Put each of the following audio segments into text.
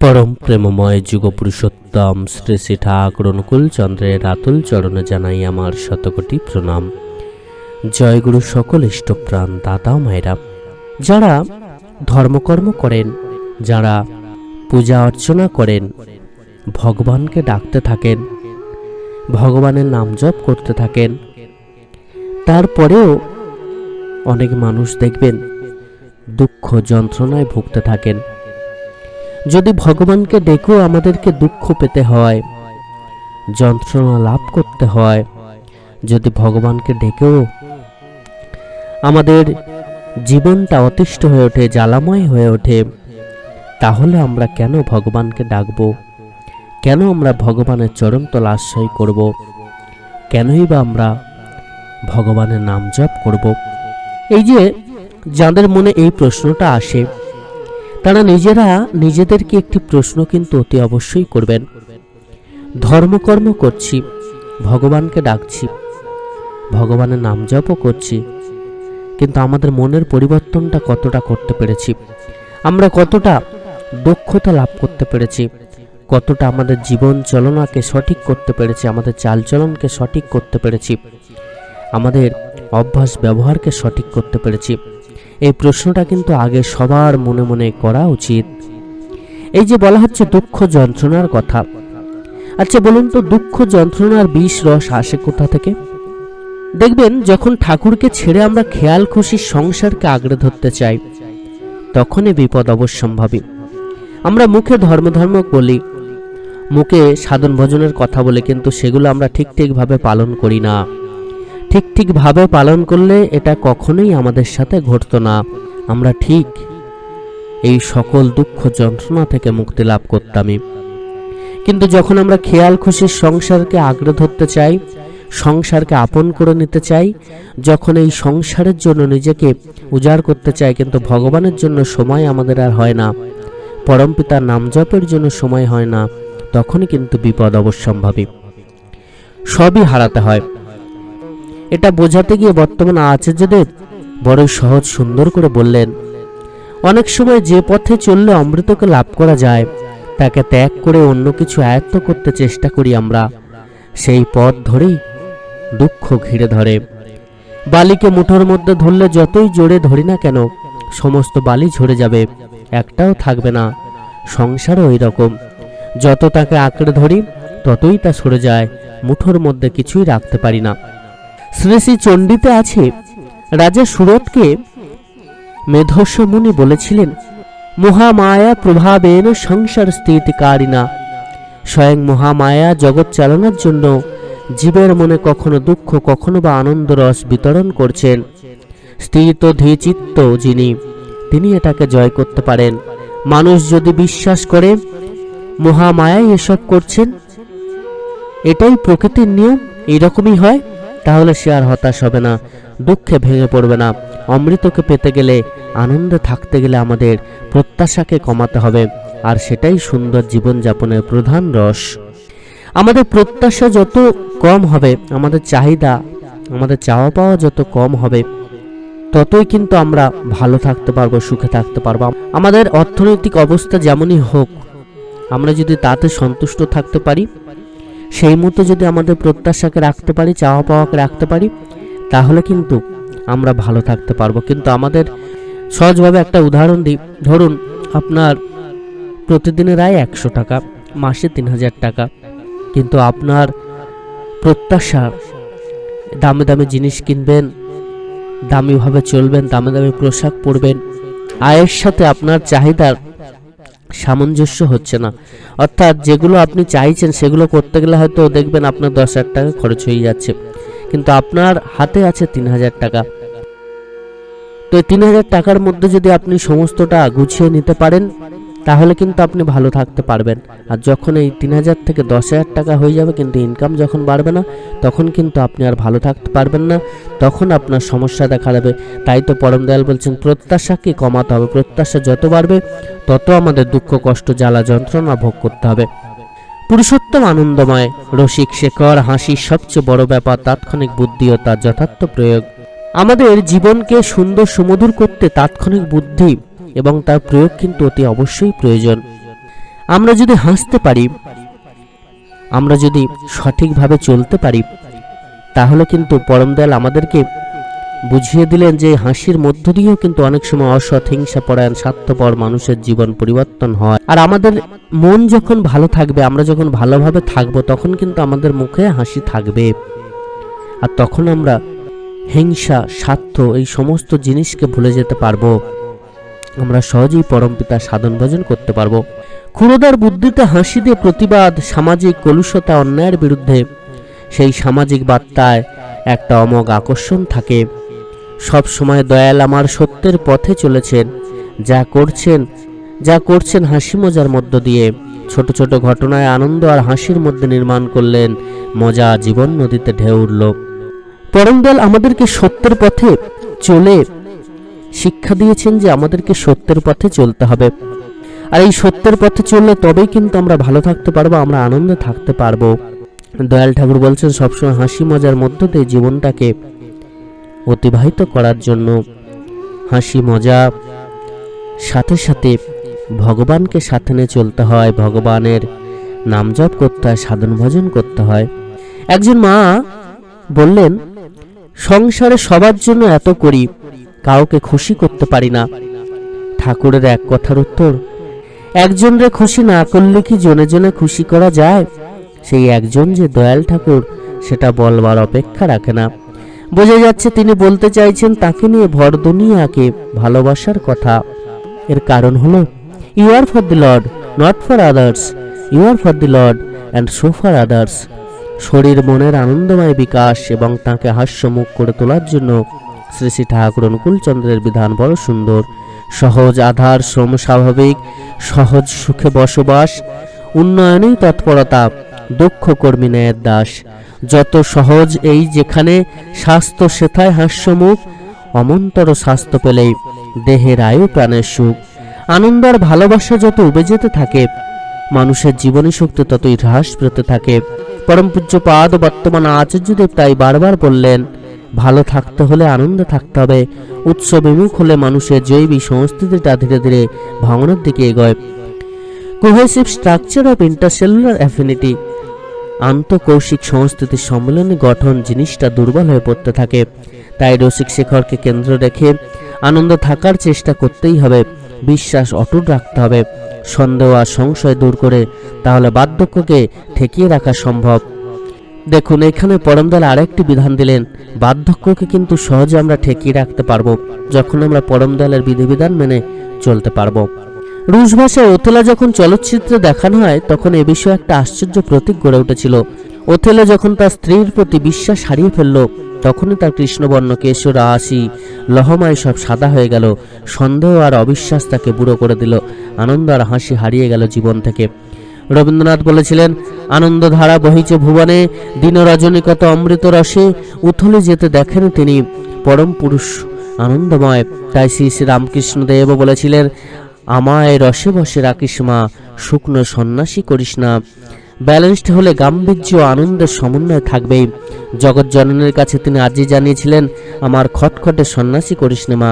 পরম প্রেমময় যুগ পুরুষোত্তম শ্রী শ্রী ঠাকুর চন্দ্রের আতুল চরণে জানাই আমার শতকোটি প্রণাম। জয়গুরু সকল ইষ্টপ্রাণ দাদা মায়েরা। যারা ধর্মকর্ম করেন, যারা পূজা অর্চনা করেন, ভগবানকে ডাকতে থাকেন, ভগবানের নাম জপ করতে থাকেন, তারপরেও অনেক মানুষ দেখবেন দুঃখ যন্ত্রণায় ভুগতে থাকেন। যদি ভগবানকে ডেকেও আমাদেরকে দুঃখ পেতে হয়, যন্ত্রণা লাভ করতে হয়, যদি ভগবানকে ডেকেও আমাদের জীবনটা অতিষ্ঠ হয়ে ওঠে, জ্বালাময় হয়ে ওঠে, তাহলে আমরা কেন ভগবানকে ডাকবো? কেন আমরা ভগবানের চরণতল আশ্রয় করব? কেনই বা আমরা ভগবানের নাম জপ করব? এই যে যাদের মনে এই প্রশ্নটা আসে তারা নিজেরা নিজেদেরকে একটি প্রশ্ন কিন্তু অতি অবশ্যই করবেন। ধর্মকর্ম করছি, ভগবানকে ডাকছি, ভগবানের নাম জপও করছি, কিন্তু আমাদের মনের পরিবর্তনটা কতটা করতে পেরেছি, আমরা কতটা দক্ষতা লাভ করতে পেরেছি, কতটা আমাদের জীবন চলনাকে সঠিক করতে পেরেছি, আমাদের চালচলনকে সঠিক করতে পেরেছি, আমাদের অভ্যাস ব্যবহারকে সঠিক করতে পেরেছি এই প্রশ্নটা কিন্তু আগে সবার মনে মনে করা উচিত। এই যে বলা হচ্ছে দুঃখ যন্ত্রণার কথা। আচ্ছা বলুন তো, দুঃখ যন্ত্রণার বিষ রস আসে কোথা থেকে? দেখবেন, যখন ঠাকুরকে ছেড়ে আমরা খেয়াল খুশি সংসারকে আগড়ে ধরতে চাই, তখনই বিপদ অবশ্যম্ভাবী। আমরা মুখে ধর্ম ধর্ম বলি, মুখে সাধন ভজনের কথা বলে কিন্তু সেগুলো আমরা ঠিক ঠিকভাবে পালন করি না। ঠিক ঠিকভাবে পালন করলে এটা কখনোই আমাদের সাথে ঘটতো না। আমরা ঠিক এই সকল দুঃখ যন্ত্রণা থেকে মুক্তি লাভ করতামই কিন্তু যখন আমরা খেয়াল খুশির সংসারকে আগ্রহ ধরতে চাই, সংসারকে আপন করে নিতে চাই, যখন এই সংসারের জন্য নিজেকে উজাড় করতে চাই, কিন্তু ভগবানের জন্য সময় আমাদের আর হয় না পরমপিতার নাম জপের জন্য সময় হয় না, তখনই কিন্তু বিপদ অবশ্যম্ভাবী। সবই হারাতে হয়। এটা বোঝাতে গিয়ে বর্তমান আচার্যদেব বড় সহজ সুন্দর করে বললেন, অনেক সময় যে পথে চললে অমৃতকে লাভ করা যায়, তাকে ত্যাগ করে অন্য কিছু আয়ত্ত করতে চেষ্টা করি আমরা। সেই পথ ধরেই দুঃখ ঘিরে ধরে। বালিকে মুঠোর মধ্যে ধরলে যতই জোরে ধরি না কেন, সমস্ত বালি ঝরে যাবে, একটাও থাকবে না। সংসারও ওই রকম যত তাকে আঁকড়ে ধরি, ততই তা সরে যায়, মুঠোর মধ্যে কিছুই রাখতে পারি না। শ্রী শ্রী চণ্ডীতে আছে রাজা সুরতকে মেধস্য মুনি বলেছিলেন, মহামায়া প্রভাবেন সংসার স্থিতিকারিণা স্বয়ং মহামায়া জগৎ চালানোর জন্য জীবের মনে কখনো দুঃখ, কখনো বা আনন্দ রস বিতরণ করছেন। স্থিত ধীচিত্ত যিনি, তিনি এটাকে জয় করতে পারেন। মানুষ যদি বিশ্বাস করে, মহামায়াই এসব করছেন, এটাই প্রকৃতির নিয়ম এইরকমই হয়। তাহলে সে আর হতাশ হবে না, দুঃখে ভেঙে পড়বে না। অমৃতকে পেতে গেলে, আনন্দে থাকতে গেলে আমাদের প্রত্যাশাকে কমাতে হবে, আর সেটাই সুন্দর জীবনযাপনের প্রধান রস। আমাদের প্রত্যাশা যত কম হবে, আমাদের চাহিদা, আমাদের চাওয়া পাওয়া যত কম হবে, ততই কিন্তু আমরা ভালো থাকতে পারব, সুখে থাকতে পারব। আমাদের অর্থনৈতিক অবস্থা যেমনই হোক, আমরা যদি তাতে সন্তুষ্ট থাকতে পারি সেই মতো যদি আমাদের প্রত্যাশাকে রাখতে পারি, চাওয়া পাওয়াকে রাখতে পারি, তাহলে কিন্তু আমরা ভালো থাকতে পারব। কিন্তু আমাদের সহজভাবে একটা উদাহরণ দিই। ধরুন, আপনার প্রতিদিনের আয় একশো টাকা, মাসে তিন হাজার টাকা। কিন্তু আপনার প্রত্যাশা, দামে দামে জিনিস কিনবেন, দামিভাবে চলবেন, দামে দামে পোশাক পরবেন, আয়ের সাথে আপনার চাহিদার সামঞ্জস্য হচ্ছে না। অর্থাৎ যেগুলো আপনি চাইছেন, সেগুলো করতে গেলে হয়তো দেখবেন আপনার দশ হাজার টাকা খরচ হয়ে যাচ্ছে। কিন্তু আপনার হাতে আছে তিন হাজার টাকা। তো তিন হাজার টাকার মধ্যে যদি আপনি সমস্তটা গুছিয়ে নিতে পারেন তাহলে কিন্তু আপনি ভালো থাকতে পারবেন। আর যখন এই তিন হাজার থেকে দশ হাজার টাকা হয়ে যাবে কিন্তু ইনকাম যখন বাড়বে না, তখন কিন্তু আপনি আর ভালো থাকতে পারবেন না। তখন আপনার সমস্যা দেখা দেবে। তাই তো পরম দয়াল বলছেন প্রত্যাশাকে কমাতে হবে? প্রত্যাশা যত বাড়বে, তত আমাদের দুঃখ, কষ্ট, জ্বালা, যন্ত্রণা ভোগ করতে হবে। পুরুষোত্তম আনন্দময়, রসিক শেখর, হাসির সবচেয়ে বড় ব্যাপার, তাৎক্ষণিক বুদ্ধি ও তার যথার্থ প্রয়োগ। আমাদের জীবনকে সুন্দর সুমধুর করতে তাৎক্ষণিক বুদ্ধি এবং তার প্রয়োগ কিন্তু অতি অবশ্যই প্রয়োজন। আমরা যদি হাসতে পারি, আমরা যদি সঠিকভাবে চলতে পারি, তাহলে কিন্তু পরম দয়াল আমাদেরকে বুঝিয়ে দিলেন যে হাসির মধ্য দিয়েও কিন্তু অনেক সময় অসৎ হিংসা পরায়ণ স্বার্থপর মানুষের জীবন পরিবর্তন হয়। আর আমাদের মন যখন ভালো থাকবে, আমরা যখন ভালোভাবে থাকব, তখন কিন্তু আমাদের মুখে হাসি থাকবে। আর তখন আমরা হিংসা, স্বার্থ এই সমস্ত জিনিসকে ভুলে যেতে পারব। আমরা সহজেই পরমপিতা সাধন ভজন করতে পারব। ক্ষুরদার বুদ্ধিতে হাসি দিয়ে প্রতিবাদ, সামাজিক কলুষতা, অন্যায়ের বিরুদ্ধে। সেই সামাজিক বার্তায় একটা অমোঘ আকর্ষণ থাকে। সব সময় দয়াল আমার সত্যের পথে চলেছেন। যা করছেন যা করছেন হাসি মজার মধ্য দিয়ে। ছোট ছোট ঘটনায় আনন্দ আর হাসির মধ্যে নির্মাণ করলেন মজা জীবন নদীতে ঢেউ উঠল পরমদয়াল আমাদেরকে সত্যের পথে চলে শিক্ষা দিয়েছেন যে আমাদেরকে সত্যের পথে চলতে হবে। আর এই সত্যের পথে চললে তবেই কিন্তু আমরা ভালো থাকতে পারব, আমরা আনন্দে থাকতে পারব। দয়াল ঠাকুর বলছেন, সবসময় হাসি মজার মধ্য দিয়ে জীবনটাকে অতিবাহিত করার জন্য। হাসি মজা, সাথে সাথে ভগবানকে সাথে নিয়ে চলতে হয়, ভগবানের নাম জপ করতে হয়, সাধন ভজন করতে হয়। একজন মা বললেন, সংসারে সবার জন্য এত করি কাউকে খুশি করতে পারি না। ঠাকুরের এক কথার উত্তর, একজনরে খুশি না করলে কি জনে জনে খুশি করা যায়? সেই একজন যে দয়াল ঠাকুর, সেটা বলবার অপেক্ষা রাখে না। বোঝা যাচ্ছে তিনি বলতে চাইছেন তাকে নিয়ে ভর দুনিয়াকে ভালোবাসার কথা। এর কারণ হলো you are for the lord not for others you are for the lord and so for others শরীর মনের আনন্দময় বিকাশ এবং তাকে হাস্যমুখ করে তোলার জন্য শ্রী শ্রী ঠাকুর অনুকূলচন্দ্রের বিধান বড় সুন্দর। সহজ আধার, শ্রম স্বাভাবিক, সহজ সুখে বসবাস, উন্নয়নেই তৎপরতা দক্ষ কর্মী ন্যায়ের দাস। যত সহজ এই যেখানে স্বাস্থ্য সেথায় হাস্যমুখ, অমন্তর স্বাস্থ্য পেলেই দেহের আয়ু প্রাণের সুখ। আনন্দ আর ভালোবাসা যত উবে যেতে থাকে, মানুষের জীবনী শক্তি ততই হ্রাস পেতে থাকে। পরম পূজ্য পাদ বর্তমান আচার্যদেব তাই বারবার বললেন ভালো থাকতে হলে আনন্দে থাকতে হবে। উৎস বিমুখ হলে মানুষের জৈবিক সংস্কৃতিটা ধীরে ধীরে ভাঙনের দিকে এগোয়। Cohesive structure of intercellular affinity আন্তঃকৌশিক সংস্কৃতির সম্মেলনে গঠন জিনিসটা দুর্বল হয়ে পড়তে থাকে। তাই রসিক শেখরকে কেন্দ্র রেখে আনন্দ থাকার চেষ্টা করতেই হবে। বিশ্বাস অটুট রাখতে হবে। সন্দেহ আর সংশয় দূর করে তাহলে বার্ধক্যকে ঠেকিয়ে রাখা সম্ভব। দেখুন, এখানে পরমদয়াল আরেকটি বিধান দিলেন, বার্ধক্যকে কিন্তু সহজে আমরা ঠেকিয়ে রাখতে পারব, যখন আমরা পরমদয়ালের বিধিবিধান মেনে চলতে পারব। রুশ ভাষায় ওথেলা যখন চলচ্চিত্রে দেখানো হয়, তখন এ বিষয়ে একটা আশ্চর্য প্রতীক গড়ে উঠেছিল। ওথেলা যখন তার স্ত্রীর প্রতি বিশ্বাস হারিয়ে ফেলল, তখনই তার কৃষ্ণবর্ণ কেশর আসি লহমায় সব সাদা হয়ে গেল, সন্দেহ আর অবিশ্বাস তাকে বুড়ো করে দিল, আনন্দ আর হাসি হারিয়ে গেল জীবন থেকে। রবীন্দ্রনাথ বলেছিলেন, আনন্দধারা বহিছে ভুবনে, দিন রজনী কত অমৃত রসে, উথলে যেতে দেখেন তিনি পরম পুরুষ আনন্দময়। তাই শ্রী শ্রী রামকৃষ্ণ দেব বলেছিলেন, আমায় রসে বসে রাখিস মা, শুকনো সন্ন্যাসী করিস না। ব্যালেন্সড হলে গাম্ভীর্য আনন্দের সমন্বয় থাকবেই জগৎ জননের কাছে তিনি আজই জানিয়েছিলেন, আমার খটখটে সন্ন্যাসী করিস না মা।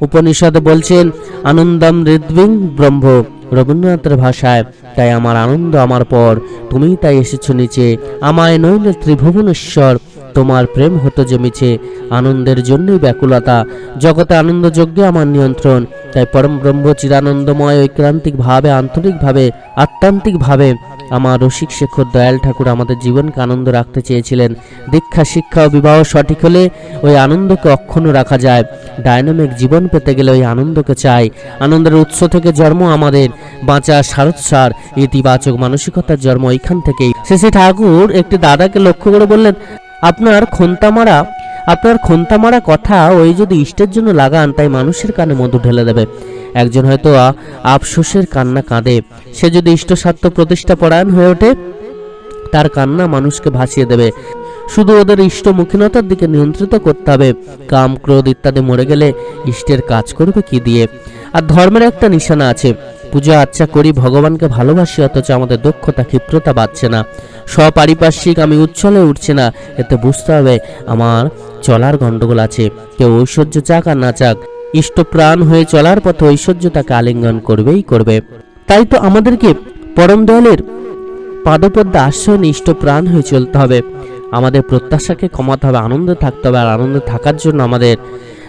উপনিষদে বলছেন, আনন্দম হৃদ্বিং ব্রহ্ম। রবীন্দ্রনাথের ভাষায়, তাই আমার আনন্দ আমার পর। তুমি তাই এসেছ নিচে, আমায় নইলে ত্রিভুবনেশ্বর, তোমার প্রেম হতে জমেছে। আনন্দের জন্যই ব্যাকুলতা, জগতে আনন্দ যজ্ঞে আমার নিয়ন্ত্রণ। তাই পরম ব্রহ্ম চিরানন্দময় ঐক্রান্তিকভাবে, আন্তরিকভাবে, আত্মান্তিকভাবে আমার রসিক শেখর দয়াল ঠাকুর আমাদের জীবনকে আনন্দ রাখতে চেয়েছিলেন। দীক্ষা, শিক্ষা ও বিবাহ সঠিক হলে ওই আনন্দকে অক্ষুণ্ণ রাখা যায়। ডায়নামিক জীবন পেতে গেলে ওই আনন্দকে চাই। আনন্দের উৎস থেকে জন্ম আমাদের। বাঁচা সারৎসার ইতিবাচক মানসিকতার জন্ম ওইখান থেকেই। শেষে ঠাকুর একটি দাদাকে লক্ষ্য করে বললেন, আপনার খন্তা মারা আপনার খন্তা মারা কথা ওই যদি ইষ্টের জন্য লাগান, তাই মানুষের কানে মধু ঢেলে দেবে। একজন হয়তো আফসোসের কান্না কাঁদে। সে যদি ইষ্টস্বার্থ প্রতিষ্ঠা পরায়ণ হয়ে ওঠে, তার কান্না মানুষকে ভাসিয়ে দেবে। শুধু ওদের ইষ্টমুখীনতার দিকে নিয়ন্ত্রিত করতে হবে। কাম, ক্রোধ ইত্যাদি মরে গেলে ইষ্টের কাজ করবে কি দিয়ে? আর ধর্মের একটা নিশানা আছে। পূজা আচ্ছা করি ভগবানকে ভালোবাসি, অথচ আমাদের দক্ষতা, ক্ষিপ্রতা বাড়ছে না। স্বপারিপার্শ্বিক আমি উচ্ছলে উঠছে না। এতে বুঝতে হবে আমার চলার গন্ডগোল আছে। কেউ ঐশ্বর্য চাক আর না চাক। ইষ্টপ্রাণ হয়ে চলার পথে ঐশ্বর্য তাকে আলিঙ্গন করবেই করবে। তাই তো আমাদেরকে পরম দয়ালের পাদপদ্মে আশ্রয় নিষ্ঠ প্রাণ হয়ে চলতে হবে। আমাদের প্রত্যাশাকে কমাতে হবে, আনন্দে থাকতে হবে আর আনন্দে থাকার জন্য আমাদের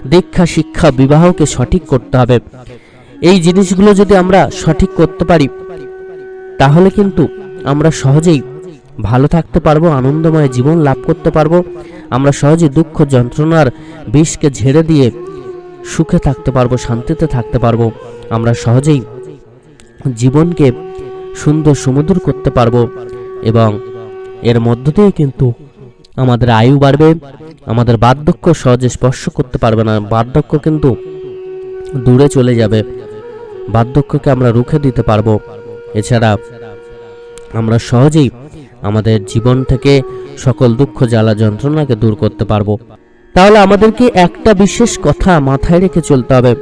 দীক্ষা, শিক্ষা, বিবাহকে সঠিক করতে হবে। এই জিনিসগুলো যদি আমরা সঠিক করতে পারি, তাহলে কিন্তু আমরা সহজেই ভালো থাকতে পারব, আনন্দময় জীবন লাভ করতে পারব। আমরা সহজে দুঃখ, যন্ত্রণার বিষকে ঝেড়ে দিয়ে সুখে থাকতে পারব, শান্তিতে থাকতে পারব। আমরা সহজেই জীবনকে সুন্দর সুমধুর করতে পারব এবং এর মধ্য দিয়ে কিন্তু আমাদের আয়ু বাড়বে, আমাদের বার্ধক্য সহজে স্পর্শ করতে পারবে না, বার্ধক্য কিন্তু দূরে চলে যাবে, বার্ধক্যকে আমরা রুখে দিতে পারব। এছাড়া আমরা সহজেই আমাদের জীবন থেকে সকল দুঃখ, জ্বালা, যন্ত্রণাকে দূর করতে পারব। তাহলে আমাদেরকে একটা বিশেষ কথা মাথায় রেখে চলতে হবে।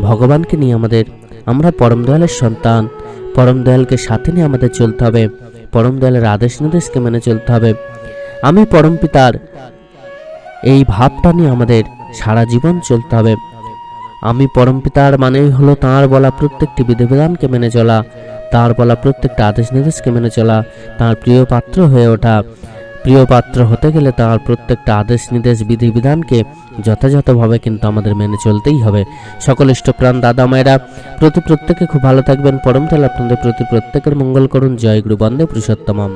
ভগবানকে নিয়ে আমাদের, আমরা পরম দয়ালের সন্তান। পরম দয়ালকে সাথে নিয়ে আমাদের চলতে হবে। পরম দয়ালের আদেশ নির্দেশকে মেনে চলতে হবে। আমি পরম পিতার এই ভাবটা নিয়ে আমাদের সারা জীবন চলতে হবে। আমি পরম পিতার মানেই হলো তাঁর বলা প্রত্যেকটি বিধিবিধানকে মেনে চলা, তাঁর বলা প্রত্যেকটা আদেশ নির্দেশকে মেনে চলা, তাঁর প্রিয় পাত্র হয়ে ওঠা। প্রিয় পাত্র হতে গেলে তার প্রত্যেকটা আদেশ নির্দেশ বিধিবিধানকে যথাযথভাবে কিন্তু আমাদের মেনে চলতেই হবে। সকল ইষ্টপ্রাণ দাদা মায়েরা, প্রতি প্রত্যেকে খুব ভালো থাকবেন। পরম তাহলে আপনাদের প্রতি প্রত্যেকের মঙ্গল করুন। জয় গুরু বন্দে পুরুষোত্তমম।